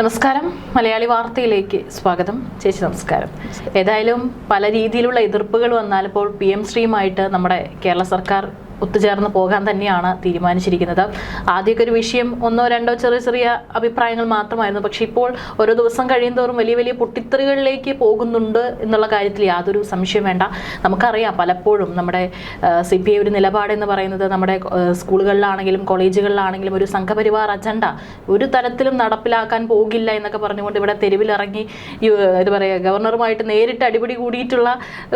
നമസ്കാരം. മലയാളി വാർത്തയിലേക്ക് സ്വാഗതം. ചേച്ചി നമസ്കാരം. ഏതായാലും പല രീതിയിലുള്ള എതിർപ്പുകൾ വന്നാലിപ്പോൾ പി എം ശ്രീയുമായിട്ട് നമ്മുടെ കേരള സർക്കാർ ഒത്തുചേർന്ന് പോകാൻ തന്നെയാണ് തീരുമാനിച്ചിരിക്കുന്നത്. ആദ്യമൊക്കെ ഒരു വിഷയം ഒന്നോ രണ്ടോ ചെറിയ ചെറിയ അഭിപ്രായങ്ങൾ മാത്രമായിരുന്നു. പക്ഷേ ഇപ്പോൾ ഓരോ ദിവസം കഴിയുന്തോറും വലിയ വലിയ പൊട്ടിത്തെറികളിലേക്ക് പോകുന്നുണ്ട് എന്നുള്ള കാര്യത്തിൽ യാതൊരു സംശയം വേണ്ട. നമുക്കറിയാം പലപ്പോഴും നമ്മുടെ സി പി ഐ ഒരു നിലപാടെന്ന് പറയുന്നത് നമ്മുടെ സ്കൂളുകളിലാണെങ്കിലും കോളേജുകളിലാണെങ്കിലും ഒരു സംഘപരിവാർ അജണ്ട ഒരു തരത്തിലും നടപ്പിലാക്കാൻ പോകില്ല എന്നൊക്കെ പറഞ്ഞുകൊണ്ട് ഇവിടെ തെരുവിലിറങ്ങി ഇത് പറയുക ഗവർണറുമായിട്ട് നേരിട്ട് അടിപിടി കൂടിയിട്ടുള്ള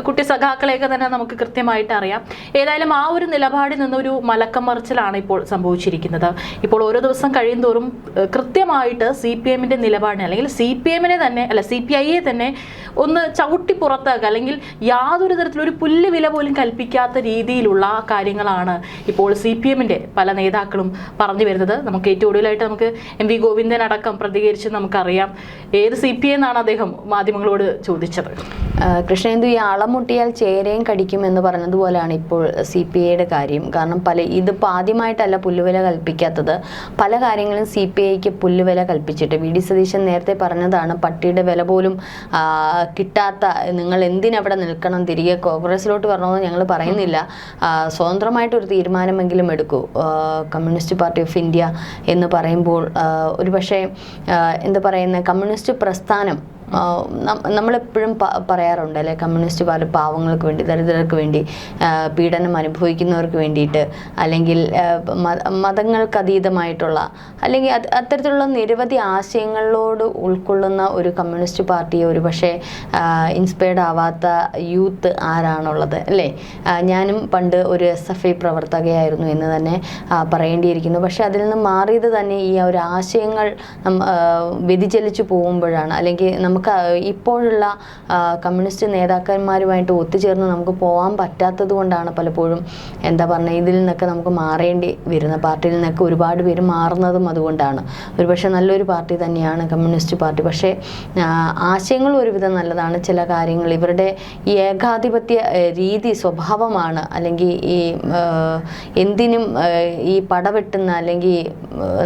കുട്ടി സഖാക്കളെയൊക്കെ തന്നെ നമുക്ക് കൃത്യമായിട്ട് അറിയാം. ഏതായാലും ആ ഒരു നിലപാടിൽ നിന്നൊരു മലക്കം മറിച്ചിലാണ് ഇപ്പോൾ സംഭവിച്ചിരിക്കുന്നത്. ഇപ്പോൾ ഓരോ ദിവസം കഴിയും തോറും കൃത്യമായിട്ട് സി പി എമ്മിന്റെ നിലപാടിനെ അല്ലെങ്കിൽ സി പി എമ്മിനെ തന്നെ അല്ല സി പി ഐയെ തന്നെ ഒന്ന് ചവിട്ടി പുറത്താക്കുക അല്ലെങ്കിൽ യാതൊരു തരത്തിലൊരു പുല്ല് വില പോലും കൽപ്പിക്കാത്ത രീതിയിലുള്ള കാര്യങ്ങളാണ് ഇപ്പോൾ സി പി എമ്മിന്റെ പല നേതാക്കളും പറഞ്ഞു വരുന്നത്. നമുക്ക് ഏറ്റവും ഒടുവിലായിട്ട് നമുക്ക് എം വി ഗോവിന്ദൻ അടക്കം പ്രതികരിച്ച് നമുക്കറിയാം ഏത് സി പി എന്നാണ് അദ്ദേഹം മാധ്യമങ്ങളോട് ചോദിച്ചത്. കൃഷ്ണേന്ദു ഈ അളമുട്ടിയാൽ ചേരയും കടിക്കും എന്ന് പറഞ്ഞതുപോലെയാണ് ഇപ്പോൾ സി പി ഐയുടെ കാര്യം. കാരണം പല ഇതിപ്പോൾ ആദ്യമായിട്ടല്ല പുല്ലുവില കൽപ്പിക്കാത്തത്. പല കാര്യങ്ങളും സി പി ഐക്ക് പുല്ലുവില കൽപ്പിച്ചിട്ട്. വി ഡി സതീശൻ നേരത്തെ പറഞ്ഞതാണ് പട്ടിയുടെ വില പോലും കിട്ടാത്ത നിങ്ങൾ എന്തിനവിടെ നിൽക്കണം തിരികെ കോൺഗ്രസിലോട്ട് വരണമെന്ന് ഞങ്ങൾ പറയുന്നില്ല. സ്വതന്ത്രമായിട്ട് സ്വതന്ത്രമായിട്ടൊരു തീരുമാനമെങ്കിലും എടുക്കൂ. കമ്മ്യൂണിസ്റ്റ് പാർട്ടി ഓഫ് ഇന്ത്യ എന്ന് പറയുമ്പോൾ ഒരു പക്ഷേ എന്താ പറയുന്നത് കമ്മ്യൂണിസ്റ്റ് പ്രസ്ഥാനം നമ്മളെപ്പോഴും പറയാറുണ്ട് അല്ലെ? കമ്മ്യൂണിസ്റ്റ് പാർട്ടി പാവങ്ങൾക്ക് വേണ്ടി ദരിദ്രർക്ക് വേണ്ടി പീഡനം അനുഭവിക്കുന്നവർക്ക് വേണ്ടിയിട്ട് അല്ലെങ്കിൽ മതങ്ങൾക്ക് അതീതമായിട്ടുള്ള അല്ലെങ്കിൽ അത്തരത്തിലുള്ള നിരവധി ആശയങ്ങളോട് ഉൾക്കൊള്ളുന്ന ഒരു കമ്മ്യൂണിസ്റ്റ് പാർട്ടിയെ ഒരു പക്ഷേ ഇൻസ്പയർഡ് ആവാത്ത യൂത്ത് ആരാണുള്ളത് അല്ലേ? ഞാനും പണ്ട് ഒരു എസ് എഫ് ഐ പ്രവർത്തകയായിരുന്നു എന്ന് തന്നെ പറയേണ്ടിയിരിക്കുന്നു. പക്ഷെ അതിൽ നിന്ന് മാറിയത് തന്നെ ഈ ഒരു ആശയങ്ങൾ വ്യതിചലിച്ചു പോകുമ്പോഴാണ് അല്ലെങ്കിൽ നമുക്ക് ഇപ്പോഴുള്ള കമ്മ്യൂണിസ്റ്റ് നേതാക്കന്മാരുമായിട്ട് ഒത്തുചേർന്ന് നമുക്ക് പോകാൻ പറ്റാത്തത് കൊണ്ടാണ് പലപ്പോഴും എന്താ പറഞ്ഞാൽ ഇതിൽ നിന്നൊക്കെ നമുക്ക് മാറേണ്ടി വരുന്ന പാർട്ടിയിൽ നിന്നൊക്കെ ഒരുപാട് പേര് മാറുന്നതും അതുകൊണ്ടാണ്. ഒരുപക്ഷെ നല്ലൊരു പാർട്ടി തന്നെയാണ് കമ്മ്യൂണിസ്റ്റ് പാർട്ടി. പക്ഷേ ആശയങ്ങൾ ഒരുവിധം നല്ലതാണ്. ചില കാര്യങ്ങൾ ഇവരുടെ ഈ ഏകാധിപത്യ രീതി സ്വഭാവമാണ്. അല്ലെങ്കിൽ ഈ എന്തിനും ഈ പടവെട്ടുന്ന അല്ലെങ്കിൽ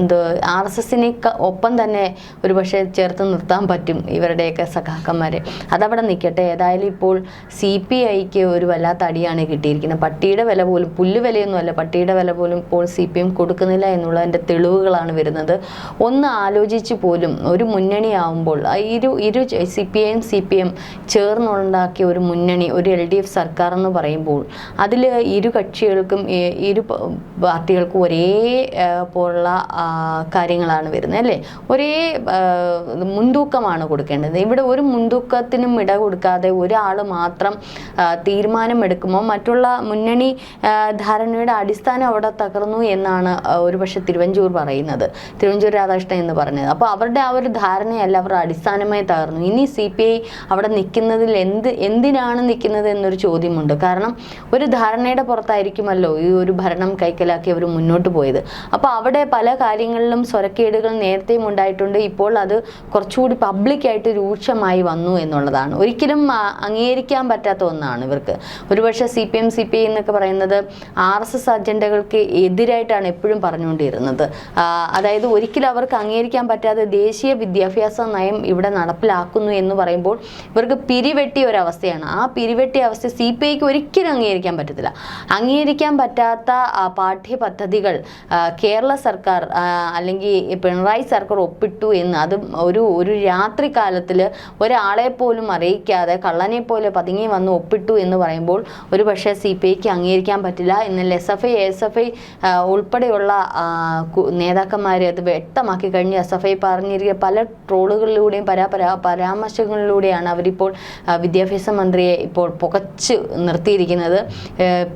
എന്തോ ആർ എസ് എസിനെ ഒപ്പം തന്നെ ഒരുപക്ഷെ ചേർത്ത് നിർത്താൻ പറ്റും ഇവരുടെയൊക്കെ സഖാക്കന്മാരെ. അതവിടെ നിൽക്കട്ടെ ഏതായാലും ഇപ്പോൾ സി പി ഐക്ക് ഒരു വല്ലാത്ത അടിയാണ് കിട്ടിയിരിക്കുന്നത്. പട്ടിയുടെ വില പോലും പുല്ല് വിലയൊന്നുമല്ല പട്ടിയുടെ വില പോലും ഇപ്പോൾ സി പി എം കൊടുക്കുന്നില്ല എന്നുള്ളതിന്റെ തെളിവുകളാണ് വരുന്നത്. ഒന്ന് ആലോചിച്ച് പോലും ഒരു മുന്നണിയാവുമ്പോൾ ആ ഇരു ഇരു സി പി ഐയും സി പി എം ചേർന്നുണ്ടാക്കിയ ഒരു മുന്നണി ഒരു എൽ ഡി എഫ് സർക്കാർ എന്ന് പറയുമ്പോൾ അതിൽ ഇരു കക്ഷികൾക്കും ഇരു പാർട്ടികൾക്കും ഒരേ പോലുള്ള കാര്യങ്ങളാണ് വരുന്നത് അല്ലേ? ഒരേ മുൻതൂക്കമാണ് കൊടുക്കേണ്ടത്. ഇവിടെ ഒരു മുൻതൂക്കത്തിനും ഇട കൊടുക്കാതെ ഒരാൾ മാത്രം തീരുമാനം തീരുമാനമെടുക്കുമ്പോൾ മറ്റുള്ള മുന്നണി ധാരണയുടെ അടിസ്ഥാനം അവിടെ തകർന്നു എന്നാണ് ഒരുപക്ഷെ തിരുവഞ്ചൂർ പറയുന്നത്. തിരുവഞ്ചൂർ രാധാകൃഷ്ണൻ എന്ന് പറഞ്ഞത്. അപ്പോൾ അവരുടെ ആ ഒരു ധാരണയല്ല അവർ അടിസ്ഥാനമായി തകർന്നു. ഇനി സി പി ഐ അവിടെ നിൽക്കുന്നതിൽ എന്ത് എന്തിനാണ് നിൽക്കുന്നത് എന്നൊരു ചോദ്യമുണ്ട്. കാരണം ഒരു ധാരണയുടെ പുറത്തായിരിക്കുമല്ലോ ഈ ഒരു ഭരണം കൈക്കലാക്കി അവർ മുന്നോട്ട് പോയത്. അപ്പോൾ അവിടെ പല കാര്യങ്ങളിലും സ്വരക്കേടുകൾ നേരത്തെയും ഉണ്ടായിട്ടുണ്ട്. ഇപ്പോൾ അത് കുറച്ചുകൂടി പബ്ലിക്കായിട്ട് രൂക്ഷമായി വന്നു എന്നുള്ളതാണ്. ഒരിക്കലും അംഗീകരിക്കാൻ പറ്റാത്ത ഒന്നാണ് ഇവർക്ക്. ഒരുപക്ഷെ C P M C P I എന്നൊക്കെ പറയുന്നത് ആർ എസ് എസ് അജണ്ടകൾക്ക് എതിരായിട്ടാണ് എപ്പോഴും പറഞ്ഞുകൊണ്ടിരുന്നത്. അതായത് ഒരിക്കലും അവർക്ക് അംഗീകരിക്കാൻ പറ്റാതെ ദേശീയ വിദ്യാഭ്യാസ നയം ഇവിടെ നടപ്പിലാക്കുന്നു എന്ന് പറയുമ്പോൾ ഇവർക്ക് പിരിവെട്ടിയ ഒരവസ്ഥയാണ്. ആ പിരിവെട്ടിയ അവസ്ഥ സി പി ഐക്ക് ഒരിക്കലും അംഗീകരിക്കാൻ പറ്റത്തില്ല. അംഗീകരിക്കാൻ പറ്റാത്ത പാഠ്യപദ്ധതികൾ കേരള സർക്കാർ അല്ലെങ്കിൽ പിണറായി സർക്കാർ ഒപ്പിട്ടു എന്ന് അത് ഒരു ഒരു രാത്രി കാലത്തിൽ ഒരാളെ പോലും അറിയിക്കാതെ കള്ളനെ പോലെ പതുങ്ങി വന്ന് ഒപ്പിട്ടു എന്ന് പറയുമ്പോൾ ഒരു പക്ഷേ സി പി ഐക്ക് അംഗീകരിക്കാൻ പറ്റില്ല. എന്നാൽ S F I S F I ഉൾപ്പെടെയുള്ള നേതാക്കന്മാർ അത് വ്യക്തമാക്കി കഴിഞ്ഞ്. എസ് എഫ് ഐ പറഞ്ഞിരിക്കുക പല ട്രോളുകളിലൂടെയും പരാ പരാ പരാമർശങ്ങളിലൂടെയാണ് അവരിപ്പോൾ വിദ്യാഭ്യാസ മന്ത്രിയെ ഇപ്പോൾ പുകച്ച് നിർത്തിയിരിക്കുന്നത്.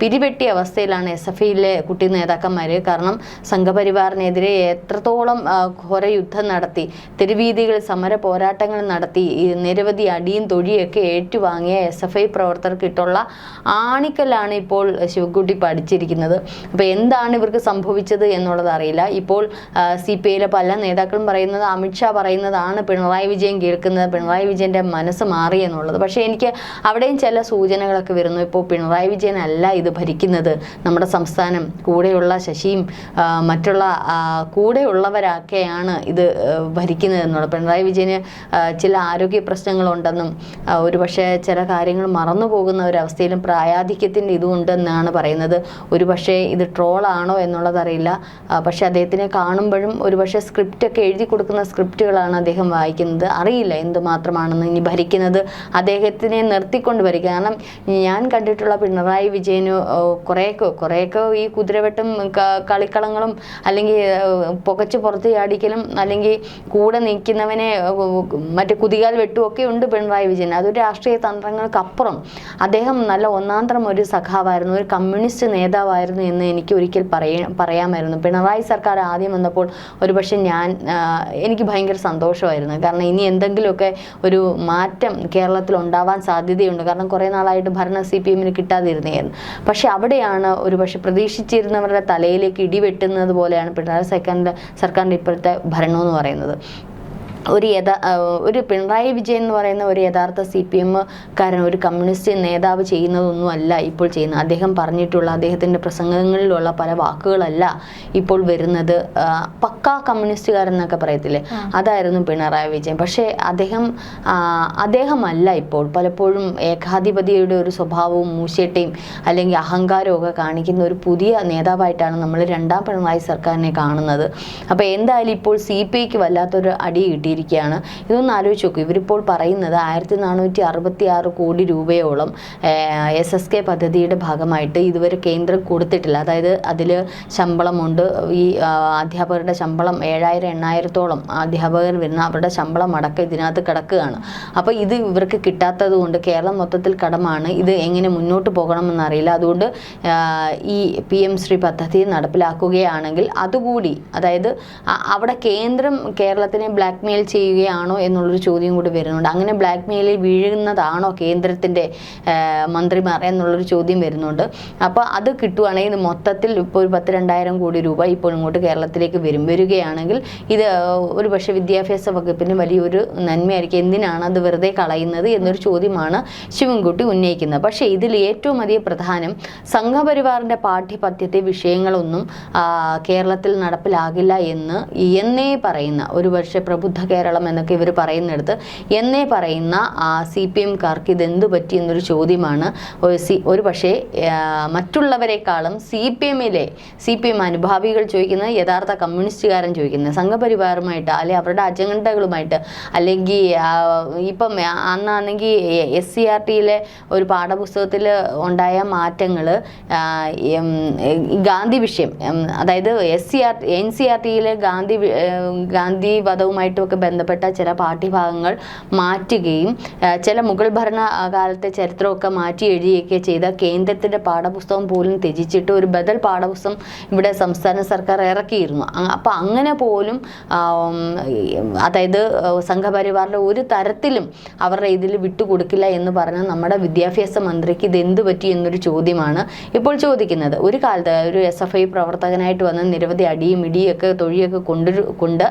പിരിവെട്ടിയ അവസ്ഥയിലാണ് എസ് എഫ് ഐയിലെ കുട്ടി നേതാക്കന്മാർ കാരണം സംഘപരിവാറിനെതിരെ എത്രത്തോളം ഘോര യുദ്ധം നടത്തി തെരുവീതികളിൽ സമര പോരാട്ടങ്ങൾ നടത്തി നടത്തി. നിരവധി അടിയും തൊഴിയൊക്കെ ഏറ്റുവാങ്ങിയ എസ് എഫ് ഐ പ്രവർത്തകർക്കിട്ടുള്ള ആണിക്കലാണ് ഇപ്പോൾ ശിവക്കുട്ടി പഠിച്ചിരിക്കുന്നത്. അപ്പോൾ എന്താണ് ഇവർക്ക് സംഭവിച്ചത് എന്നുള്ളത് അറിയില്ല. ഇപ്പോൾ സി പി ഐയിലെ പല നേതാക്കളും പറയുന്നത് അമിത്ഷാ പറയുന്നതാണ് പിണറായി വിജയൻ കേൾക്കുന്നത് പിണറായി വിജയന്റെ മനസ്സ് മാറി എന്നുള്ളത്. പക്ഷേ എനിക്ക് അവിടെയും ചില സൂചനകളൊക്കെ വരുന്നു. ഇപ്പോൾ പിണറായി വിജയൻ അല്ല ഇത് ഭരിക്കുന്നത്. നമ്മുടെ സംസ്ഥാനം കൂടെയുള്ള ശശിയും മറ്റുള്ള കൂടെയുള്ളവരൊക്കെയാണ് ഇത് ഭരിക്കുന്നത് എന്നുള്ളത്. പിണറായി വിജയന് ആ, ചില ആരോഗ്യ പ്രശ്നങ്ങളുണ്ടെന്നും ഒരുപക്ഷെ ചില കാര്യങ്ങൾ മറന്നു പോകുന്ന ഒരവസ്ഥയിലും പ്രായാധിക്യത്തിന്റെ ഇതുണ്ടെന്നാണ് പറയുന്നത്. ഒരുപക്ഷെ ഇത് ട്രോളാണോ എന്നുള്ളതറിയില്ല പക്ഷേ അദ്ദേഹത്തിനെ കാണുമ്പോഴും ഒരുപക്ഷെ സ്ക്രിപ്റ്റൊക്കെ എഴുതി കൊടുക്കുന്ന സ്ക്രിപ്റ്റുകളാണ് അദ്ദേഹം വായിക്കുന്നത്. അറിയില്ല എന്തുമാത്രമാണെന്ന് ഇനി ഭരിക്കുന്നത് അദ്ദേഹത്തിനെ നിർത്തിക്കൊണ്ട് വരിക. കാരണം ഞാൻ കണ്ടിട്ടുള്ള പിണറായി വിജയന് കുറേയൊക്കെ കുറേയൊക്കെ ഈ കുതിരവെട്ടും കളിക്കളങ്ങളും അല്ലെങ്കിൽ പുകച്ച് പുറത്ത് ചാടിക്കലും അല്ലെങ്കിൽ കൂടെ നിൽക്കുന്നവനെ മറ്റേ കുതികാൽ വെട്ടുമൊക്കെ ഉണ്ട് പിണറായി വിജയൻ. അതൊരു രാഷ്ട്രീയ തന്ത്രങ്ങൾക്കപ്പുറം. അദ്ദേഹം നല്ല ഒന്നാന്തരം ഒരു സഖാവായിരുന്നു ഒരു കമ്മ്യൂണിസ്റ്റ് നേതാവായിരുന്നു എന്ന് എനിക്ക് ഒരിക്കൽ പറയ പറയാമായിരുന്നു. പിണറായി സർക്കാർ ആദ്യം വന്നപ്പോൾ ഒരുപക്ഷെ ഞാൻ എനിക്ക് ഭയങ്കര സന്തോഷമായിരുന്നു. കാരണം ഇനി എന്തെങ്കിലുമൊക്കെ ഒരു മാറ്റം കേരളത്തിൽ ഉണ്ടാവാൻ സാധ്യതയുണ്ട്. കാരണം കുറേ നാളായിട്ട് ഭരണം സി പി എമ്മിന് കിട്ടാതിരുന്നതായിരുന്നു. പക്ഷെ അവിടെയാണ് ഒരുപക്ഷെ പ്രതീക്ഷിച്ചിരുന്നവരുടെ തലയിലേക്ക് ഇടിവെട്ടുന്നത് പോലെയാണ് പിണറായി സർക്കാരിന്റെ സർക്കാരിന്റെ ഇപ്പോഴത്തെ ഭരണം എന്ന് പറയുന്നത്. ഒരു യഥാ ഒരു പിണറായി വിജയൻ എന്ന് പറയുന്ന ഒരു യഥാർത്ഥ സി പി എമ്മുകാരൻ ഒരു കമ്മ്യൂണിസ്റ്റ് നേതാവ് ചെയ്യുന്നതൊന്നുമല്ല ഇപ്പോൾ ചെയ്യുന്നത്. അദ്ദേഹം പറഞ്ഞിട്ടുള്ള അദ്ദേഹത്തിന്റെ പ്രസംഗങ്ങളിലുള്ള പല വാക്കുകളല്ല ഇപ്പോൾ വരുന്നത്. പക്കാ കമ്മ്യൂണിസ്റ്റുകാരൻ എന്നൊക്കെ പറയത്തില്ലേ അതായിരുന്നു പിണറായി വിജയൻ. പക്ഷേ അദ്ദേഹം അദ്ദേഹമല്ല ഇപ്പോൾ പലപ്പോഴും ഏകാധിപതിയുടെ ഒരു സ്വഭാവവും മൂശേട്ടയും അല്ലെങ്കിൽ അഹങ്കാരമൊക്കെ കാണിക്കുന്ന ഒരു പുതിയ നേതാവായിട്ടാണ് നമ്മൾ രണ്ടാം പിണറായി സർക്കാരിനെ കാണുന്നത്. അപ്പോൾ എന്തായാലും ഇപ്പോൾ സി പി ഐക്ക് വല്ലാത്തൊരു അടി കിട്ടിയിരിക്കുകയാണ് ഇതൊന്ന് ആലോചിച്ച് നോക്കൂ. ഇവരിപ്പോൾ പറയുന്നത് ആയിരത്തി നാനൂറ്റി അറുപത്തി ആറ് കോടി രൂപയോളം എസ് എസ് കെ പദ്ധതിയുടെ ഭാഗമായിട്ട് ഇതുവരെ കേന്ദ്രം കൊടുത്തിട്ടില്ല. അതായത് അതിൽ ശമ്പളമുണ്ട്. ഈ അധ്യാപകരുടെ ശമ്പളം ഏഴായിരം എണ്ണായിരത്തോളം അധ്യാപകർ വരുന്ന അവരുടെ ശമ്പളം അടക്കം ഇതിനകത്ത് കിടക്കുകയാണ്. അപ്പോൾ ഇത് ഇവർക്ക് കിട്ടാത്തത് കൊണ്ട് കേരളം മൊത്തത്തിൽ കടമാണ്. ഇത് എങ്ങനെ മുന്നോട്ട് പോകണമെന്നറിയില്ല അതുകൊണ്ട് ഈ പി എം ശ്രീ പദ്ധതി നടപ്പിലാക്കുകയാണെങ്കിൽ അതുകൂടി അതായത് അവിടെ കേന്ദ്രം കേരളത്തിനെ ബ്ലാക്ക് മെയിൽ ചെയ്യുകയാണോ എന്നുള്ളൊരു ചോദ്യം കൂടി വരുന്നുണ്ട്. അങ്ങനെ ബ്ലാക്ക് മെയിലിൽ വീഴുന്നതാണോ കേന്ദ്രത്തിന്റെ മന്ത്രിമാർ എന്നുള്ളൊരു ചോദ്യം വരുന്നുണ്ട്. അപ്പോൾ അത് കിട്ടുവാണെങ്കിൽ മൊത്തത്തിൽ ഇപ്പോൾ ഒരു പത്ത് രണ്ടായിരം കോടി രൂപ ഇപ്പോൾ ഇങ്ങോട്ട് കേരളത്തിലേക്ക് വരും. വരികയാണെങ്കിൽ ഇത് ഒരു പക്ഷേ വിദ്യാഭ്യാസ വകുപ്പിന് വലിയൊരു നന്മയായിരിക്കും. എന്തിനാണ് അത് വെറുതെ കളയുന്നത് എന്നൊരു ചോദ്യമാണ് ശിവൻകുട്ടി ഉന്നയിക്കുന്നത്. പക്ഷേ ഇതിൽ ഏറ്റവും അധികം പ്രധാനം സംഘപരിവാറിന്റെ പാഠ്യപദ്ധ്യത്തെ വിഷയങ്ങളൊന്നും കേരളത്തിൽ നടപ്പിലാകില്ല എന്ന് എന്നേ പറയുന്ന ഒരു പക്ഷേ പ്രബുദ്ധ കേരളം എന്നൊക്കെ ഇവർ പറയുന്നിടത്ത്. എന്നേ പറയുന്ന സി പി എംകാർക്ക് ഇതെന്തു പറ്റി എന്നൊരു ചോദ്യമാണ്. സി ഒരു പക്ഷേ മറ്റുള്ളവരെക്കാളും സി പി എമ്മിലെ സി പി എം അനുഭാവികൾ ചോദിക്കുന്നത് യഥാർത്ഥ കമ്മ്യൂണിസ്റ്റുകാരൻ ചോദിക്കുന്നത്. സംഘപരിവാറുമായിട്ട് അല്ലെങ്കിൽ അവരുടെ അജണ്ടകളുമായിട്ട് അല്ലെങ്കിൽ ഇപ്പം അന്നാണെങ്കിൽ എസ് സി ആർ ടിയിലെ ഒരു പാഠപുസ്തകത്തിൽ ഉണ്ടായ മാറ്റങ്ങൾ ഗാന്ധി വിഷയം അതായത് S C R N C R ടിയിലെ Gandhi Gandhi വധവുമായിട്ടുമൊക്കെ ബന്ധപ്പെട്ട ചില പാർട്ടി ഭാഗങ്ങൾ മാറ്റുകയും ചില മുഗൾ ഭരണ കാലത്തെ ചരിത്രമൊക്കെ മാറ്റി എഴുതിയൊക്കെ ചെയ്ത കേന്ദ്രത്തിന്റെ പാഠപുസ്തകം പോലും ത്യജിച്ചിട്ട് ഒരു ബദൽ പാഠപുസ്തകം ഇവിടെ സംസ്ഥാന സർക്കാർ ഇറക്കിയിരുന്നു. അപ്പം അങ്ങനെ പോലും അതായത് സംഘപരിവാറിന്റെ ഒരു തരത്തിലും അവരുടെ ഇതിൽ വിട്ടുകൊടുക്കില്ല എന്ന് പറഞ്ഞ നമ്മുടെ വിദ്യാഭ്യാസ മന്ത്രിക്ക് ഇത് പറ്റി എന്നൊരു ചോദ്യമാണ് ഇപ്പോൾ ചോദിക്കുന്നത്. ഒരു കാലത്ത് ഒരു എസ് എഫ് ഐ പ്രവർത്തകനായിട്ട് വന്ന നിരവധി അടിയും ഇടിയൊക്കെ തൊഴിയൊക്കെ കൊണ്ടു കൊണ്ട്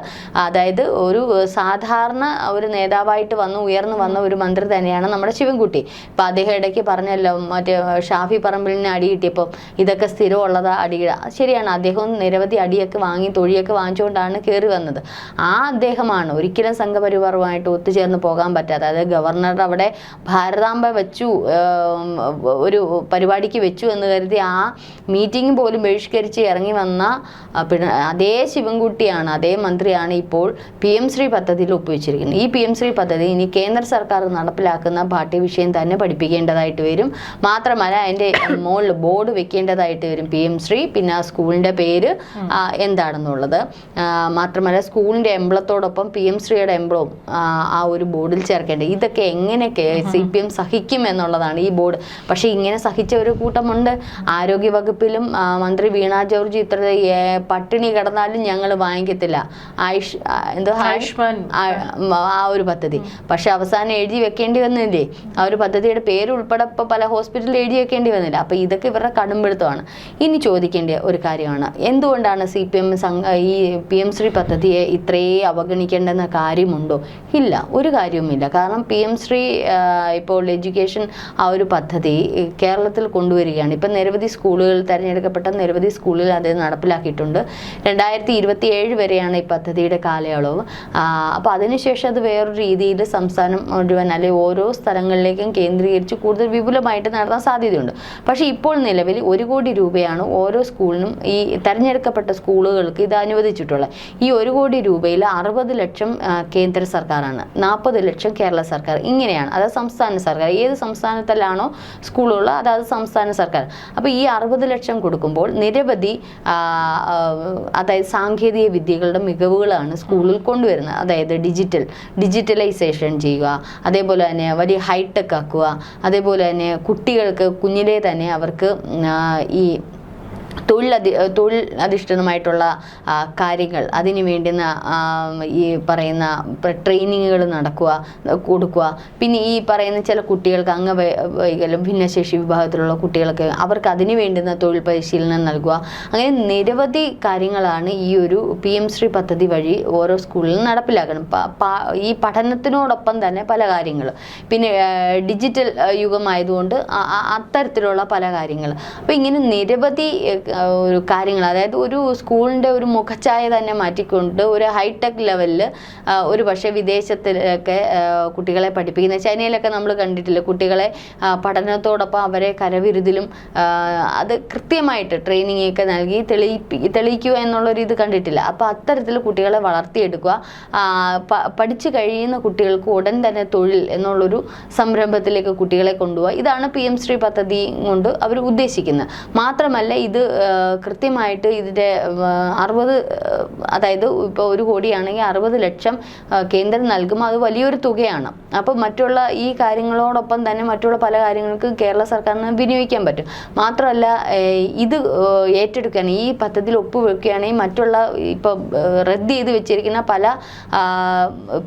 അതായത് ഒരു സാധാരണ ഒരു നേതാവായിട്ട് വന്ന് ഉയർന്നു വന്ന ഒരു മന്ത്രി തന്നെയാണ് നമ്മുടെ ശിവൻകുട്ടി. ഇപ്പം അദ്ദേഹം ഇടയ്ക്ക് പറഞ്ഞല്ലോ മറ്റേ ഷാഫി പറമ്പിലിന് അടി കിട്ടിയപ്പോൾ ഇതൊക്കെ സ്ഥിരമുള്ളതാ അടിയിട ശരിയാണ് അദ്ദേഹവും നിരവധി അടിയൊക്കെ വാങ്ങി തൊഴിയൊക്കെ വാങ്ങിച്ചുകൊണ്ടാണ് കയറി വന്നത്. ആ അദ്ദേഹമാണ് ഒരിക്കലും സംഘപരിവാറുമായിട്ട് ഒത്തുചേർന്ന് പോകാൻ പറ്റാതെ അതായത് ഗവർണർ അവിടെ ഭാരതാംബ വെച്ചു ഒരു പരിപാടിക്ക് വെച്ചു എന്ന് കരുതി ആ മീറ്റിംഗ് പോലും ബഹിഷ്കരിച്ച് ഇറങ്ങി വന്ന പിന്നെ അതേ ശിവൻകുട്ടിയാണ് അതേ മന്ത്രിയാണ് ഇപ്പോൾ പി എം പദ്ധതിയിൽ ഒപ്പുവെച്ചിരിക്കുന്നത് ഈ പി എം ശ്രീ പദ്ധതി ഇനി കേന്ദ്ര സർക്കാർ നടപ്പിലാക്കുന്ന പാഠ്യവിഷയം തന്നെ പഠിപ്പിക്കേണ്ടതായിട്ട് വരും. മാത്രമല്ല അതിന്റെ മുകളിൽ ബോർഡ് വെക്കേണ്ടതായിട്ട് വരും പി എം ശ്രീ പിന്നെ ആ സ്കൂളിന്റെ പേര് എന്താണെന്നുള്ളത്. മാത്രമല്ല സ്കൂളിന്റെ എംബ്ലത്തോടൊപ്പം പി എം ശ്രീയുടെ എംബ്ലവും ആ ഒരു ബോർഡിൽ ചേർക്കേണ്ടത്. ഇതൊക്കെ എങ്ങനെയൊക്കെ സി പി എം സഹിക്കും എന്നുള്ളതാണ് ഈ ബോർഡ് പക്ഷേ ഇങ്ങനെ സഹിച്ച ഒരു കൂട്ടമുണ്ട്. ആരോഗ്യ വകുപ്പിലും മന്ത്രി വീണ ജോർജ് ഇത്ര പട്ടിണി കിടന്നാലും ഞങ്ങൾ വാങ്ങിക്കത്തില്ല. ആയുഷ് എന്താ എന്തോ ആയുഷ് ആയുഷ്മാൻ. ആ ഒരു പദ്ധതി. പക്ഷെ അവസാനം എഴുതി വെക്കേണ്ടി വന്നില്ലേ? ആ ഒരു പദ്ധതിയുടെ പേര് ഉൾപ്പെടെ ഇപ്പോൾ പല ഹോസ്പിറ്റലിൽ എഴുതി വെക്കേണ്ടി വന്നില്ല? അപ്പോൾ ഇതൊക്കെ ഇവരുടെ കടുംപിടുത്തമാണ്. ഇനി ചോദിക്കേണ്ട ഒരു കാര്യമാണ്. എന്തുകൊണ്ടാണ് സി പി എം ഈ പി എം ശ്രീ പദ്ധതിയെ ഇത്രയേ അവഗണിക്കേണ്ടെന്ന കാര്യമുണ്ടോ? ഇല്ല ഒരു കാര്യവുമില്ല. കാരണം പി എം ശ്രീ ഇപ്പോൾ എഡ്യൂക്കേഷൻ ആ ഒരു പദ്ധതി കേരളത്തിൽ കൊണ്ടുവരികയാണ്. ഇപ്പം നിരവധി സ്കൂളുകൾ തിരഞ്ഞെടുക്കപ്പെട്ട നിരവധി സ്കൂളുകൾ അത് നടപ്പിലാക്കിയിട്ടുണ്ട്. രണ്ടായിരത്തി ഇരുപത്തി ഏഴ് വരെയാണ് ഈ പദ്ധതിയുടെ കാലയളവ്. അപ്പോൾ അതിനുശേഷം അത് വേറൊരു രീതിയിൽ സംസ്ഥാനം മുഴുവൻ അല്ലെങ്കിൽ ഓരോ സ്ഥലങ്ങളിലേക്കും കേന്ദ്രീകരിച്ച് കൂടുതൽ വിപുലമായിട്ട് നടത്താൻ സാധ്യതയുണ്ട്. പക്ഷേ ഇപ്പോൾ നിലവിൽ ഒരു കോടി രൂപയാണ് ഓരോ സ്കൂളിനും ഈ തെരഞ്ഞെടുക്കപ്പെട്ട സ്കൂളുകൾക്ക് ഇത് അനുവദിച്ചിട്ടുള്ളത്. ഈ ഒരു കോടി രൂപയിൽ അറുപത് ലക്ഷം കേന്ദ്ര സർക്കാരാണ്. നാൽപ്പത് ലക്ഷം കേരള സർക്കാർ. ഇങ്ങനെയാണ്. അതായത് സംസ്ഥാന സർക്കാർ. ഏത് സംസ്ഥാനത്തിലാണോ സ്കൂളുകൾ അതായത് സംസ്ഥാന സർക്കാർ. അപ്പോൾ ഈ അറുപത് ലക്ഷം കൊടുക്കുമ്പോൾ നിരവധി അതായത് സാങ്കേതിക വിദ്യകളുടെ മികവുകളാണ് സ്കൂളിൽ കൊണ്ടുവരുന്നത്. അതായത് ഡിജിറ്റൽ ഡിജിറ്റലൈസേഷൻ ചെയ്യുക. അതേപോലെ തന്നെ വലിയ ഹൈടെക് ആക്കുക. അതേപോലെ തന്നെ കുട്ടികൾക്ക് കുഞ്ഞിലേ തന്നെ അവർക്ക് ഈ തൊഴിലധി തൊഴിൽ അധിഷ്ഠിതമായിട്ടുള്ള കാര്യങ്ങൾ. അതിന് വേണ്ടുന്ന ഈ പറയുന്ന ട്രെയിനിങ്ങുകൾ നടക്കുക കൊടുക്കുക. പിന്നെ ഈ പറയുന്ന ചില കുട്ടികൾക്ക് അംഗവൈകല്യം ഭിന്നശേഷി വിഭാഗത്തിലുള്ള കുട്ടികൾക്ക് അവർക്ക് അതിന് വേണ്ടുന്ന തൊഴിൽ പരിശീലനം നൽകുക. അങ്ങനെ നിരവധി കാര്യങ്ങളാണ് ഈ ഒരു പി എം ശ്രീ പദ്ധതി വഴി ഓരോ സ്കൂളിലും നടപ്പിലാക്കണം. ഈ പഠനത്തിനോടൊപ്പം തന്നെ പല കാര്യങ്ങളും പിന്നെ ഡിജിറ്റൽ യുഗമായതുകൊണ്ട് അത്തരത്തിലുള്ള പല കാര്യങ്ങൾ. അപ്പോൾ ഇങ്ങനെ നിരവധി ഒരു കാര്യങ്ങൾ. അതായത് ഒരു സ്കൂളിന്റെ ഒരു മുഖച്ഛായ തന്നെ മാറ്റിക്കൊണ്ട് ഒരു ഹൈടെക് ലെവലിൽ ഒരു പക്ഷേ വിദേശത്തിലൊക്കെ കുട്ടികളെ പഠിപ്പിക്കുന്ന ചൈനയിലൊക്കെ നമ്മൾ കണ്ടിട്ടില്ല കുട്ടികളെ പഠനത്തോടൊപ്പം അവരെ കരവിരുതിലും അത് കൃത്യമായിട്ട് ട്രെയിനിങ് ഒക്കെ നൽകി തെളിയിപ്പി തെളിയിക്കുക എന്നുള്ളൊരു ഇത് കണ്ടിട്ടില്ല. അപ്പോൾ അത്തരത്തിൽ കുട്ടികളെ വളർത്തിയെടുക്കുക പഠിച്ചു കഴിയുന്ന കുട്ടികൾക്ക് ഉടൻ തന്നെ തൊഴിൽ എന്നുള്ളൊരു സംരംഭത്തിലേക്ക് കുട്ടികളെ കൊണ്ടുപോകുക ഇതാണ് പി എം ശ്രീ പദ്ധതി കൊണ്ട് അവർ ഉദ്ദേശിക്കുന്നത്. മാത്രമല്ല ഇത് കൃത്യമായിട്ട് ഇതിന്റെ അറുപത് അതായത് ഇപ്പോൾ ഒരു കോടിയാണെങ്കിൽ അറുപത് ലക്ഷം കേന്ദ്രം നൽകും. അത് വലിയൊരു തുകയാണ്. അപ്പോൾ മറ്റുള്ള ഈ കാര്യങ്ങളോടൊപ്പം തന്നെ മറ്റുള്ള പല കാര്യങ്ങൾക്കും കേരള സർക്കാരിന് വിനിയോഗിക്കാൻ പറ്റും. മാത്രമല്ല ഇത് ഏഹ്, ഏറ്റെടുക്കുകയാണ്. ഈ പദ്ധതിയിൽ ഒപ്പുവെക്കുകയാണെങ്കിൽ മറ്റുള്ള ഇപ്പോൾ റദ്ദ് ചെയ്ത് വെച്ചിരിക്കുന്ന പല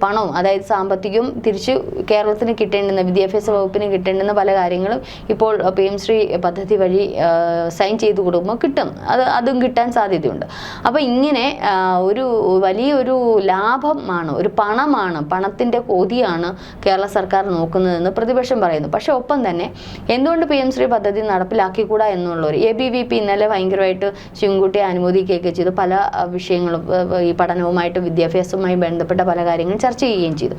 പണവും അതായത് സാമ്പത്തികവും തിരിച്ച് കേരളത്തിന് കിട്ടേണ്ടുന്ന വിദ്യാഭ്യാസ വകുപ്പിന് കിട്ടേണ്ടുന്ന പല കാര്യങ്ങളും ഇപ്പോൾ പി എം ശ്രീ പദ്ധതി വഴി സൈൻ ചെയ്ത് കൊടുക്കുമ്പോൾ കിട്ടും. അത് അതും കിട്ടാൻ സാധ്യതയുണ്ട്. അപ്പോൾ ഇങ്ങനെ ഒരു വലിയൊരു ലാഭമാണ് ഒരു പണമാണ് പണത്തിന്റെ കൊതിയാണ് കേരള സർക്കാർ നോക്കുന്നതെന്ന് പ്രതിപക്ഷം പറയുന്നു. പക്ഷേ ഒപ്പം തന്നെ എന്തുകൊണ്ട് പി എം ശ്രീ പദ്ധതി നടപ്പിലാക്കിക്കൂടാ എന്നുള്ളൊരു എ ബി വി പി ഇന്നലെ ഭയങ്കരമായിട്ട് ശിവൻകുട്ടിയെ അനുമോദിക്കുകയൊക്കെ ചെയ്തു. പല വിഷയങ്ങളും ഈ പഠനവുമായിട്ട് വിദ്യാഭ്യാസവുമായി ബന്ധപ്പെട്ട പല കാര്യങ്ങളും ചർച്ച ചെയ്യുകയും ചെയ്തു.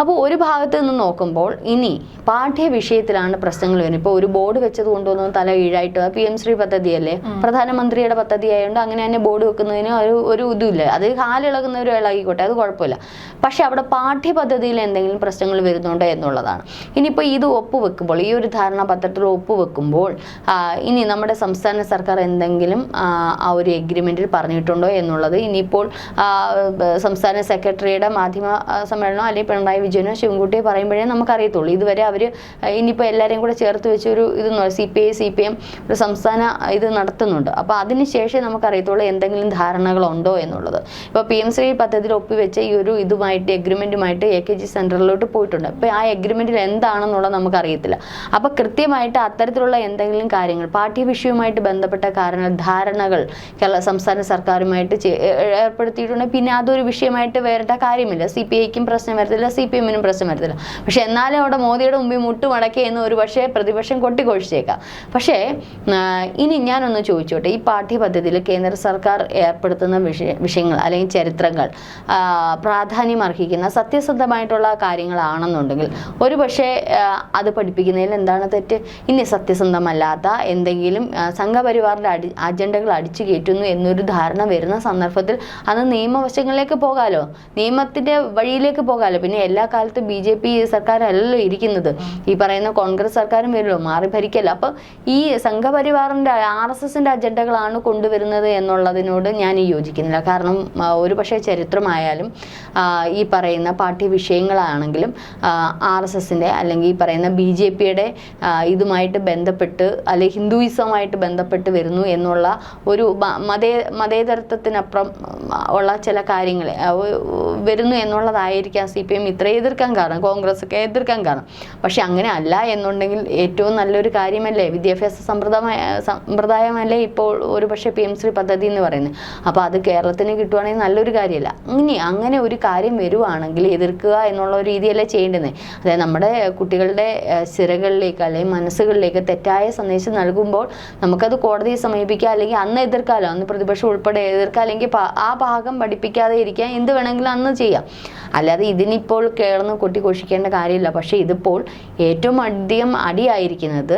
അപ്പോൾ ഒരു ഭാഗത്ത് നിന്ന് നോക്കുമ്പോൾ ഇനി പാഠ്യവിഷയത്തിലാണ് പ്രശ്നങ്ങൾ വരുന്നത്. ഇപ്പോൾ ഒരു ബോർഡ് വെച്ചത് കൊണ്ടൊന്നും തല ഈഴായിട്ട് പി എം ശ്രീ പദ്ധതിയല്ലേ? പ്രധാനമന്ത്രിയുടെ പദ്ധതി ആയതുകൊണ്ട് അങ്ങനെ തന്നെ ബോർഡ് വെക്കുന്നതിന് ഒരു ഒരു ഇതുമില്ല. അത് കാലിളകുന്നവർ ഇളകിക്കോട്ടെ അത് കുഴപ്പമില്ല. പക്ഷെ അവിടെ പാഠ്യപദ്ധതിയിൽ എന്തെങ്കിലും പ്രശ്നങ്ങൾ വരുന്നുണ്ടോ എന്നുള്ളതാണ്. ഇനിയിപ്പോൾ ഇത് ഒപ്പുവെക്കുമ്പോൾ ഈ ഒരു ധാരണാപത്രത്തിൽ ഒപ്പുവെക്കുമ്പോൾ ഇനി നമ്മുടെ സംസ്ഥാന സർക്കാർ എന്തെങ്കിലും ആ, ഒരു എഗ്രിമെന്റിൽ പറഞ്ഞിട്ടുണ്ടോ എന്നുള്ളത് ഇനിയിപ്പോൾ സംസ്ഥാന സെക്രട്ടറിയുടെ മാധ്യമ സമ്മേളനം അല്ലെങ്കിൽ പിണറായി വിജയനോ ശിവൻകുട്ടിയെ പറയുമ്പോഴേ നമുക്കറിയത്തുള്ളൂ. ഇതുവരെ അവർ ഇനിയിപ്പോൾ എല്ലാവരെയും കൂടെ ചേർത്ത് വെച്ച് ഒരു ഇത് C P I C P M ഒരു സംസ്ഥാന ഇത് നടത്തുന്നുണ്ട്. അപ്പോൾ അതിന് ശേഷം നമുക്കറിയത്തുള്ളൂ എന്തെങ്കിലും ധാരണകളുണ്ടോ എന്നുള്ളത്. ഇപ്പോൾ പി എം ശ്രീ പദ്ധതിയിൽ ഒപ്പിവെച്ച ഈ ഒരു ഇതുമായിട്ട് എഗ്രിമെന്റുമായിട്ട് എ കെ ജി സെന്ററിലോട്ട് പോയിട്ടുണ്ട്. അപ്പോൾ ആ എഗ്രിമെന്റിൽ എന്താണെന്നുള്ളത് നമുക്കറിയത്തില്ല. അപ്പോൾ കൃത്യമായിട്ട് അത്തരത്തിലുള്ള എന്തെങ്കിലും കാര്യങ്ങൾ പാഠ്യവിഷയവുമായിട്ട് ബന്ധപ്പെട്ട കാരണ ധാരണകൾ കേരള സംസ്ഥാന സർക്കാരുമായിട്ട് ഏർപ്പെടുത്തിയിട്ടുണ്ട്. പിന്നെ അതൊരു വിഷയമായിട്ട് വേറിട്ട കാര്യമില്ല. സി പി ഐക്കും പ്രശ്നം വരത്തില്ല. സി പി എമ്മിനും പ്രശ്നം വരത്തില്ല. പക്ഷെ എന്നാലും അവിടെ മോദിയുടെ മുമ്പിൽ മുട്ടുമടക്കി എന്ന് ഒരു പക്ഷേ പ്രതിപക്ഷം കൊട്ടിക്കൊഴിച്ചേക്കാം പക്ഷേ ഇനി ഞാനൊന്ന് ചോദിച്ചോട്ടെ. ഈ പാഠ്യപദ്ധതിയിൽ കേന്ദ്ര സർക്കാർ ഏർപ്പെടുത്തുന്ന വിഷയ വിഷയങ്ങൾ അല്ലെങ്കിൽ ചരിത്രങ്ങൾ പ്രാധാന്യം അർഹിക്കുന്ന സത്യസന്ധമായിട്ടുള്ള കാര്യങ്ങളാണെന്നുണ്ടെങ്കിൽ ഒരു പക്ഷേ അത് പഠിപ്പിക്കുന്നതിൽ എന്താണ് തെറ്റ്? ഇനി സത്യസന്ധമല്ലാത്ത എന്തെങ്കിലും സംഘപരിവാറിന്റെ അടി അജണ്ടകൾ അടിച്ചു കയറ്റുന്നു എന്നൊരു ധാരണ വരുന്ന സന്ദർഭത്തിൽ അത് നിയമവശങ്ങളിലേക്ക് പോകാലോ? നിയമത്തിന്റെ വഴിയിലേക്ക് പോകാലോ? പിന്നെ എല്ലാ എല്ലാ കാലത്ത് ബി ജെ പി സർക്കാരല്ലല്ലോ ഇരിക്കുന്നത്. ഈ പറയുന്ന കോൺഗ്രസ് സർക്കാരും വരുമല്ലോ മാറി ഭരിക്കല്ല. അപ്പം ഈ സംഘപരിവാറിന്റെ ആർ എസ് എസിന്റെ അജണ്ടകളാണ് കൊണ്ടുവരുന്നത് എന്നുള്ളതിനോട് ഞാൻ യോജിക്കുന്നില്ല. കാരണം ഒരു പക്ഷേ ചരിത്രമായാലും ഈ പറയുന്ന പാർട്ടി വിഷയങ്ങളാണെങ്കിലും ആർ എസ് എസിന്റെ അല്ലെങ്കിൽ ഈ പറയുന്ന ബി ജെ പിയുടെ ഇതുമായിട്ട് ബന്ധപ്പെട്ട് അല്ലെങ്കിൽ ഹിന്ദുയിസമായിട്ട് ബന്ധപ്പെട്ട് വരുന്നു എന്നുള്ള ഒരു മതേ മതേതരത്വത്തിനപ്പുറം ഉള്ള ചില കാര്യങ്ങൾ വരുന്നു എന്നുള്ളതായിരിക്കാം സി പി എം ഇത്ര എതിർക്കാൻ കാരണം കോൺഗ്രസ് ഒക്കെ എതിർക്കാൻ കാരണം. പക്ഷെ അങ്ങനെ അല്ല എന്നുണ്ടെങ്കിൽ ഏറ്റവും നല്ലൊരു കാര്യമല്ലേ? വിദ്യാഭ്യാസ സമ്പ്രദായ സമ്പ്രദായമല്ലേ ഇപ്പോൾ ഒരു പക്ഷേ പി എം ശ്രീ പദ്ധതി എന്ന് പറയുന്നത്. അപ്പോൾ അത് കേരളത്തിന് കിട്ടുവാണെങ്കിൽ നല്ലൊരു കാര്യമല്ല. ഇനി അങ്ങനെ ഒരു കാര്യം വരുവാണെങ്കിൽ എതിർക്കുക എന്നുള്ള രീതിയല്ലേ ചെയ്യേണ്ടത്. അതായത് നമ്മുടെ കുട്ടികളുടെ സ്ഥിരകളിലേക്ക് അല്ലെങ്കിൽ മനസ്സുകളിലേക്ക് തെറ്റായ സന്ദേശം നൽകുമ്പോൾ നമുക്കത് കോടതിയെ സമീപിക്കുക അല്ലെങ്കിൽ അന്ന് എതിർക്കാമല്ലോ അന്ന് പ്രതിപക്ഷം ഉൾപ്പെടെ എതിർക്കാം അല്ലെങ്കിൽ ആ ഭാഗം പഠിപ്പിക്കാതെ ഇരിക്കാം എന്ത് വേണമെങ്കിലും അന്ന് ചെയ്യാം. അല്ലാതെ ഇതിനിപ്പോൾ കേളന്ന് കൊട്ടിഘോഷിക്കേണ്ട കാര്യമില്ല. പക്ഷേ ഇതിപ്പോൾ ഏറ്റവും അധികം അടിയായിരിക്കുന്നത്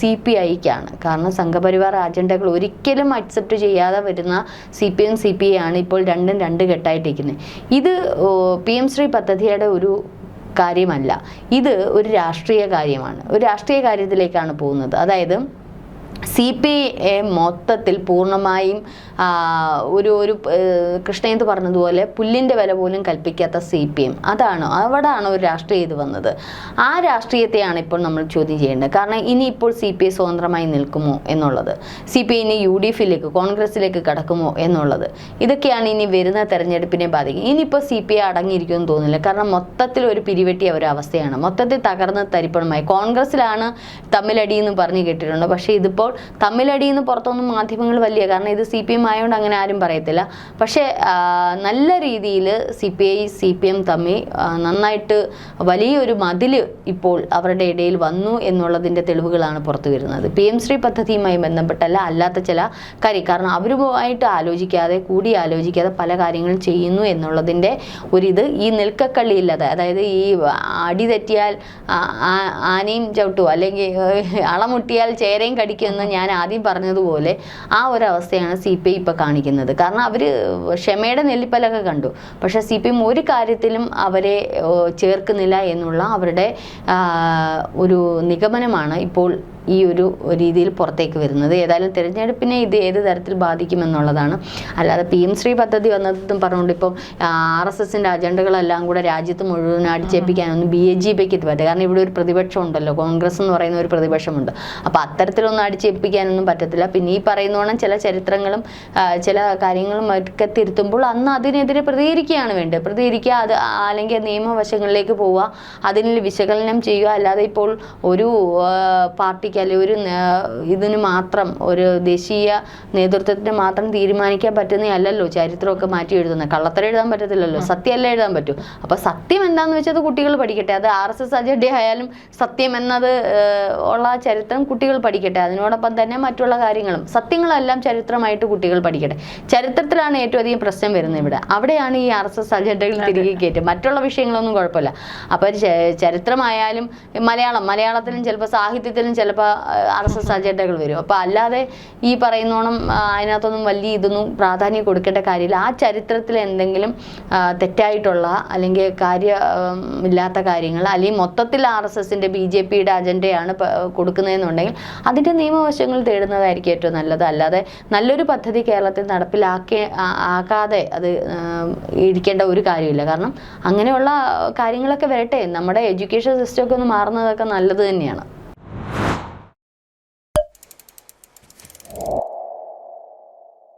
സി പി ഐക്കാണ്. കാരണം സംഘപരിവാർ അജണ്ടകൾ ഒരിക്കലും അക്സെപ്റ്റ് ചെയ്യാതെ വരുന്ന C P M C P I ആണ് ഇപ്പോൾ രണ്ടും രണ്ട് കെട്ടായിട്ടിരിക്കുന്നത്. ഇത് പി എം ശ്രീ പദ്ധതിയുടെ ഒരു കാര്യമല്ല. ഇത് ഒരു രാഷ്ട്രീയ കാര്യമാണ്. ഒരു രാഷ്ട്രീയ കാര്യത്തിലേക്കാണ് പോകുന്നത്. അതായത് സി പി എ മൊത്തത്തിൽ പൂർണമായും ഒരു ഒരു കൃഷ്ണയന്ത് പറഞ്ഞതുപോലെ പുല്ലിന്റെ വില പോലും കൽപ്പിക്കാത്ത സി പി എം. അതാണ് അവിടാണ് ഒരു രാഷ്ട്രീയം ഇത് വന്നത്. ആ രാഷ്ട്രീയത്തെയാണ് ഇപ്പോൾ നമ്മൾ ചോദ്യം ചെയ്യേണ്ടത്. കാരണം ഇനി ഇപ്പോൾ സി പി ഐ സ്വതന്ത്രമായി നിൽക്കുമോ എന്നുള്ളത്? സി പി ഐ ഇനി യു ഡി എഫിലേക്ക് കോൺഗ്രസിലേക്ക് കടക്കുമോ എന്നുള്ളത്? ഇതൊക്കെയാണ് ഇനി വരുന്ന തെരഞ്ഞെടുപ്പിനെ ബാധിക്കുക ഇനിയിപ്പോൾ സി പി ഐ അടങ്ങിയിരിക്കുമെന്ന് തോന്നുന്നില്ല. കാരണം മൊത്തത്തിൽ ഒരു പിരിവെട്ടിയ ഒരു അവസ്ഥയാണ്. മൊത്തത്തിൽ തകർന്ന് തരിപ്പണമായി. കോൺഗ്രസിലാണ് തമ്മിലടി എന്ന് പറഞ്ഞ് കേട്ടിട്ടുണ്ട്. പക്ഷേ ഇതിപ്പോൾ തമ്മിലടി എന്ന് പുറത്തൊന്നും മാധ്യമങ്ങൾ വലിയ കാരണം ഇത് സി പി എം ആയതുകൊണ്ട് അങ്ങനെ ആരും പറയത്തില്ല. പക്ഷേ നല്ല രീതിയിൽ C P I C P M തമ്മിൽ നന്നായിട്ട് വലിയൊരു മതിൽ ഇപ്പോൾ അവരുടെ ഇടയിൽ വന്നു എന്നുള്ളതിന്റെ തെളിവുകളാണ് പുറത്തു വരുന്നത്. പി എം ശ്രീ പദ്ധതിയുമായി ബന്ധപ്പെട്ടല്ല അല്ലാത്ത ചില കാര്യം. കാരണം അവരുമായിട്ട് ആലോചിക്കാതെ കൂടി ആലോചിക്കാതെ പല കാര്യങ്ങളും ചെയ്യുന്നു എന്നുള്ളതിന്റെ ഒരിത് ഈ നിൽക്കക്കള്ളിയില്ലാതെ അതായത് ഈ അടി തെറ്റിയാൽ ആനയും ചവിട്ടുമോ അല്ലെങ്കിൽ അളമുട്ടിയാൽ ചേരയും കടിക്കുമെന്ന് ഞാൻ ആദ്യം പറഞ്ഞതുപോലെ ആ ഒരു അവസ്ഥയാണ് സി പി ഐ ഇപ്പോൾ കാണിക്കുന്നത്. കാരണം അവർ ക്ഷമയുടെ നെല്ലിപ്പലൊക്കെ കണ്ടു. പക്ഷേ സി പി എം ഒരു കാര്യത്തിലും അവരെ ചേർക്കുന്നില്ല എന്നുള്ള അവരുടെ ഒരു നിഗമനമാണ് ഇപ്പോൾ ഈ ഒരു രീതിയിൽ പുറത്തേക്ക് വരുന്നത്. ഏതായാലും തിരഞ്ഞെടുപ്പിനെ ഇത് ഏത് തരത്തിൽ ബാധിക്കുമെന്നുള്ളതാണ്. അല്ലാതെ പി എം ശ്രീ പദ്ധതി വന്നതും പറഞ്ഞുകൊണ്ട് ഇപ്പം ആർ എസ് എസിന്റെ അജണ്ടകളെല്ലാം കൂടെ രാജ്യത്ത് മുഴുവൻ അടിച്ചേൽപ്പിക്കാനൊന്നും ബി എ ജി പിക്ക് ഇത് പറ്റില്ല. കാരണം ഇവിടെ ഒരു പ്രതിപക്ഷം ഉണ്ടല്ലോ. കോൺഗ്രസ് എന്ന് പറയുന്ന ഒരു പ്രതിപക്ഷമുണ്ട്. അപ്പോൾ അത്തരത്തിലൊന്നും അടിച്ചേൽപ്പിക്കാനൊന്നും പറ്റത്തില്ല. പിന്നെ ഈ പറയുന്നോണം ചില ചരിത്രങ്ങളും ചില കാര്യങ്ങളും ഒക്കെ തിരുത്തുമ്പോൾ അന്ന് അതിനെതിരെ പ്രതികരിക്കുകയാണ് വേണ്ടത്. പ്രതികരിക്കുക അത് അല്ലെങ്കിൽ നിയമവശങ്ങളിലേക്ക് പോവുക അതിൽ വിശകലനം ചെയ്യുക. അല്ലാതെ ഇപ്പോൾ ഒരു ആ, പാർട്ടിക്ക് അല്ലെങ്കിൽ ഒരു ഇതിന് മാത്രം ഒരു ദേശീയ നേതൃത്വത്തിന് മാത്രം തീരുമാനിക്കാൻ പറ്റുന്നതല്ലല്ലോ ചരിത്രമൊക്കെ മാറ്റി എഴുതുന്നത് കള്ളത്തരം എഴുതാൻ പറ്റത്തില്ലല്ലോ. സത്യമല്ല എഴുതാൻ പറ്റൂ. അപ്പോൾ സത്യം എന്താണെന്ന് വെച്ചാൽ കുട്ടികൾ പഠിക്കട്ടെ. അത് ആർ എസ് എസ് അജണ്ട ആയാലും സത്യം എന്നത് ഉള്ള ചരിത്രം കുട്ടികൾ പഠിക്കട്ടെ. അതിനോടൊപ്പം തന്നെ മറ്റുള്ള കാര്യങ്ങളും സത്യങ്ങളെല്ലാം ചരിത്രമായിട്ട് കുട്ടികൾ പഠിക്കട്ടെ. ചരിത്രത്തിലാണ് ഏറ്റവും അധികം പ്രശ്നം വരുന്നത് ഇവിടെ. അവിടെയാണ് ഈ ആർ എസ് എസ് അജണ്ടകൾ തിരികെ കയറ്റും. മറ്റുള്ള വിഷയങ്ങളൊന്നും കുഴപ്പമില്ല. അപ്പോൾ ചരിത്രമായാലും മലയാളം മലയാളത്തിലും ചിലപ്പോൾ സാഹിത്യത്തിലും ചിലപ്പോൾ ആർ എസ് എസ് അജണ്ടകൾ വരും. അപ്പോൾ അല്ലാതെ ഈ പറയുന്നോണം അതിനകത്തൊന്നും വലിയ ഇതൊന്നും പ്രാധാന്യം കൊടുക്കേണ്ട കാര്യമില്ല. ആ ചരിത്രത്തിൽ എന്തെങ്കിലും തെറ്റായിട്ടുള്ള അല്ലെങ്കിൽ കാര്യ ഇല്ലാത്ത കാര്യങ്ങൾ അല്ലെങ്കിൽ മൊത്തത്തിൽ ആർ എസ് എസിന്റെ ബി ജെ പിയുടെ അജണ്ടയാണ് കൊടുക്കുന്നതെന്നുണ്ടെങ്കിൽ അതിന്റെ നിയമവശങ്ങൾ തേടുന്നതായിരിക്കും ഏറ്റവും നല്ലത്. അല്ലാതെ നല്ലൊരു പദ്ധതി കേരളത്തിൽ നടപ്പിലാക്കി ആകാതെ അത് ഇരിക്കേണ്ട ഒരു കാര്യമില്ല. കാരണം അങ്ങനെയുള്ള കാര്യങ്ങളൊക്കെ വരട്ടെ. നമ്മുടെ എഡ്യൂക്കേഷൻ സിസ്റ്റമൊക്കെ ഒന്ന് മാറുന്നതൊക്കെ നല്ലത് തന്നെയാണ്.